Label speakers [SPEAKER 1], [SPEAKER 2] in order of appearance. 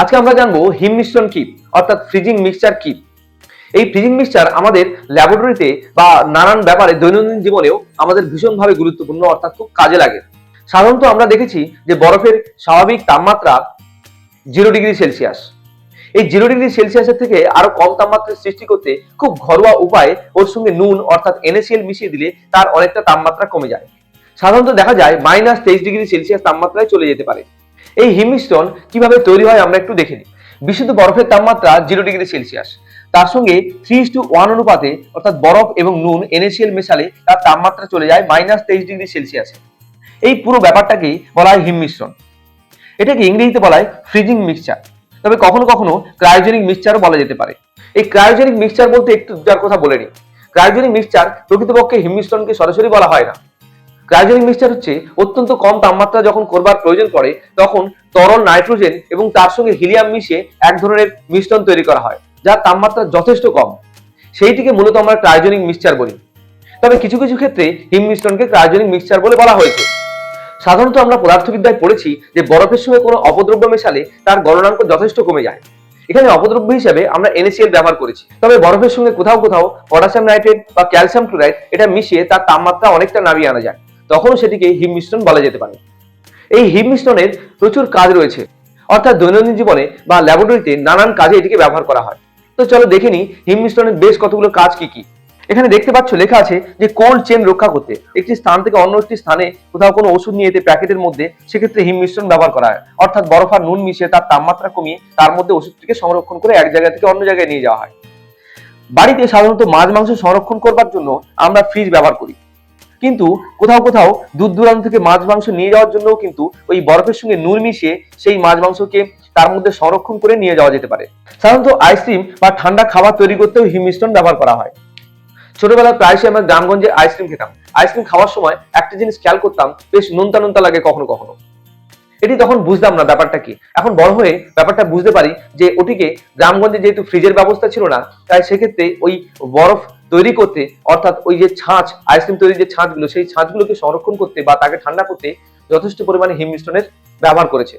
[SPEAKER 1] আজকে আমরা জানব হিম মিশ্রণ কি, অর্থাৎ ফ্রিজিং মিক্সচার কি। এই ফ্রিজিং মিক্সচার আমাদের ল্যাবরেটরিতে বা নানান ব্যাপারে দৈনন্দিন জীবনেও আমাদের ভীষণভাবে গুরুত্বপূর্ণ, অর্থাৎ খুব কাজে লাগে। সাধারণত আমরা দেখেছি যে বরফের স্বাভাবিক তাপমাত্রা জিরো ডিগ্রি সেলসিয়াস এই জিরো ডিগ্রি সেলসিয়াসের থেকে আরও কম তাপমাত্রা সৃষ্টি করতে খুব ঘরোয়া উপায়ে ওর সঙ্গে নুন, অর্থাৎ এনএসিএল মিশিয়ে দিলে তার অনেকটা তাপমাত্রা কমে যায়। সাধারণত দেখা যায় মাইনাস তেইশ ডিগ্রি সেলসিয়াস তাপমাত্রায় চলে যেতে পারে। এই হিম মিশ্রণ কীভাবে তৈরি হয় আমরা একটু দেখে নিই। বিশুদ্ধ বরফের তাপমাত্রা জিরো ডিগ্রি সেলসিয়াস তার সঙ্গে থ্রি টু ওয়ান অনুপাতে, অর্থাৎ বরফ এবং নুন এনএসিএল মেশালে তার তাপমাত্রা চলে যায় মাইনাস তেইশ ডিগ্রি সেলসিয়াসে এই পুরো ব্যাপারটাকেই বলা হয় হিমমিশ্রণ এটাকে ইংরেজিতে বলা হয় ফ্রিজিং মিক্সচার তবে কখনো কখনো ক্রায়োজেনিক মিক্সচারও বলা যেতে পারে। এই ক্রায়োজেনিক মিক্সচার বলতে একটু যার কথা বলে নিই। ক্রায়োজেনিক মিক্সচার প্রকৃতপক্ষে হিমমিশ্রণকে সরাসরি বলা হয় না। ক্রায়োজেনিক মিক্সচার হচ্ছে অত্যন্ত কম তাপমাত্রা যখন করবার প্রয়োজন পড়ে, তখন তরল নাইট্রোজেন এবং তার সঙ্গে হিলিয়াম মিশিয়ে এক ধরনের মিশ্রণ তৈরি করা হয়, যার তাপমাত্রা যথেষ্ট কম। সেইটিকে মূলত আমরা ক্রায়োজেনিক মিক্সচার বলি। তবে কিছু কিছু ক্ষেত্রে হিম মিশ্রণকে ক্রায়োজেনিক মিক্সচার বলে বলা হয়েছে। সাধারণত আমরা পদার্থবিদ্যায় পড়েছি যে বরফের সঙ্গে কোনো অপদ্রব্য মেশালে তার গণনাঙ্ক যথেষ্ট কমে যায়। এখানে অপদ্রব্য হিসেবে আমরা NaCl ব্যবহার করেছি। তবে বরফের সঙ্গে কোথাও কোথাও পটাশিয়াম নাইট্রেট বা ক্যালসিয়াম ক্লোরাইড এটা মিশিয়ে তার তাপমাত্রা অনেকটা নামিয়ে আনা যায়। তখন সেটিকে হিম মিশ্রণ বলা যেতে পারে। এই হিম মিশ্রণের প্রচুর কাজ রয়েছে। অর্থাৎ দৈনন্দিন জীবনে বা ল্যাবরেটরিতে নানান কাজে এটিকে ব্যবহার করা হয়। তো চলো দেখে নিই হিম মিশ্রণের বেশ কতগুলো কাজ কি কি। এখানে দেখতে পাচ্ছ লেখা আছে যে কোল্ড চেন রক্ষা করতে, একটি স্থান থেকে অন্য একটি স্থানে কোথাও কোনো ওষুধ নিয়ে যেতে প্যাকেটের মধ্যে সেক্ষেত্রে হিম মিশ্রণ ব্যবহার করা হয়। অর্থাৎ বরফ আর নুন মিশিয়ে তার তাপমাত্রা কমিয়ে তার মধ্যে ওষুধটিকে সংরক্ষণ করে এক জায়গা থেকে অন্য জায়গায় নিয়ে যাওয়া হয়। বাড়িতে সাধারণত মাছ মাংস সংরক্ষণ করবার জন্য আমরা ফ্রিজ ব্যবহার করি। কিন্তু কোথাও কোথাও দূর দূরান্ত থেকে মাছ মাংস নিয়ে যাওয়ার জন্যও কিন্তু ওই বরফের সঙ্গে নুন মিশিয়ে সেই মাছ মাংসকে তার মধ্যে সংরক্ষণ করে নিয়ে যাওয়া যেতে পারে। সাধারণত আইসক্রিম বা ঠান্ডা খাবার তৈরি করতেও হিম মিশ্রণ ব্যবহার করা হয়। ছোটবেলায় প্রায়শই আমরা গ্রামগঞ্জে আইসক্রিম খেতাম। আইসক্রিম খাওয়ার সময় একটা জিনিস খেয়াল করতাম, বেশ নোনতা নোনতা লাগে কখনো কখনো। এটি তখন বুঝতাম না ব্যাপারটা কি। এখন বড় হয়ে ব্যাপারটা বুঝতে পারি যে ওটিকে গ্রামগঞ্জে যেহেতু ফ্রিজের ব্যবস্থা ছিল না, তাই সেক্ষেত্রে ওই বরফ তৈরি করতে, অর্থাৎ ওই যে ছাঁচ আইসক্রিম তৈরির যে ছাঁচগুলো, সেই ছাঁচগুলোকে সংরক্ষণ করতে বা তাকে ঠান্ডা করতে যথেষ্ট পরিমাণে হিমমিশ্রণের ব্যবহার করেছে।